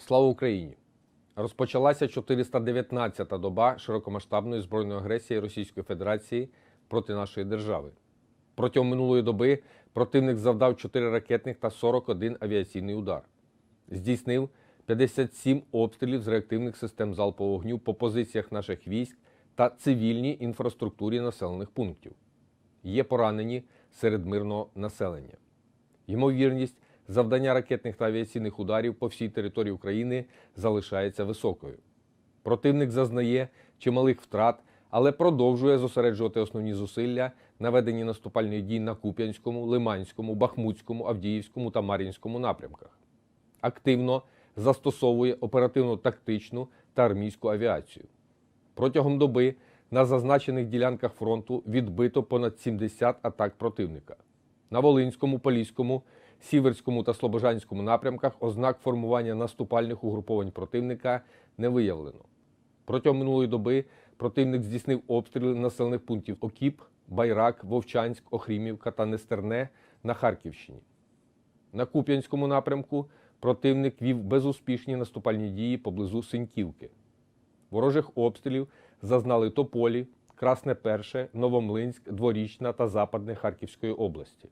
Слава Україні! Розпочалася 419-та доба широкомасштабної збройної агресії Російської Федерації проти нашої держави. Протягом минулої доби противник завдав 4 ракетних та 41 авіаційний удар. Здійснив 57 обстрілів з реактивних систем залпового вогню по позиціях наших військ та цивільній інфраструктурі населених пунктів. Є поранені серед мирного населення. Ймовірність завдання ракетних та авіаційних ударів по всій території України залишається високою. Противник зазнає чималих втрат, але продовжує зосереджувати основні зусилля на веденні наступальних дій на Куп'янському, Лиманському, Бахмутському, Авдіївському та Мар'їнському напрямках. Активно застосовує оперативно-тактичну та армійську авіацію. Протягом доби на зазначених ділянках фронту відбито понад 70 атак противника. На Волинському, Поліському, Сіверському та Слобожанському напрямках ознак формування наступальних угруповань противника не виявлено. Протягом минулої доби противник здійснив обстріли населених пунктів Окіп, Байрак, Вовчанськ, Охрімівка та Нестерне на Харківщині. На Куп'янському напрямку противник вів безуспішні наступальні дії поблизу Синьківки. Ворожих обстрілів зазнали Тополі, Красне Перше, Новомлинськ, Дворічна та Западне Харківської області.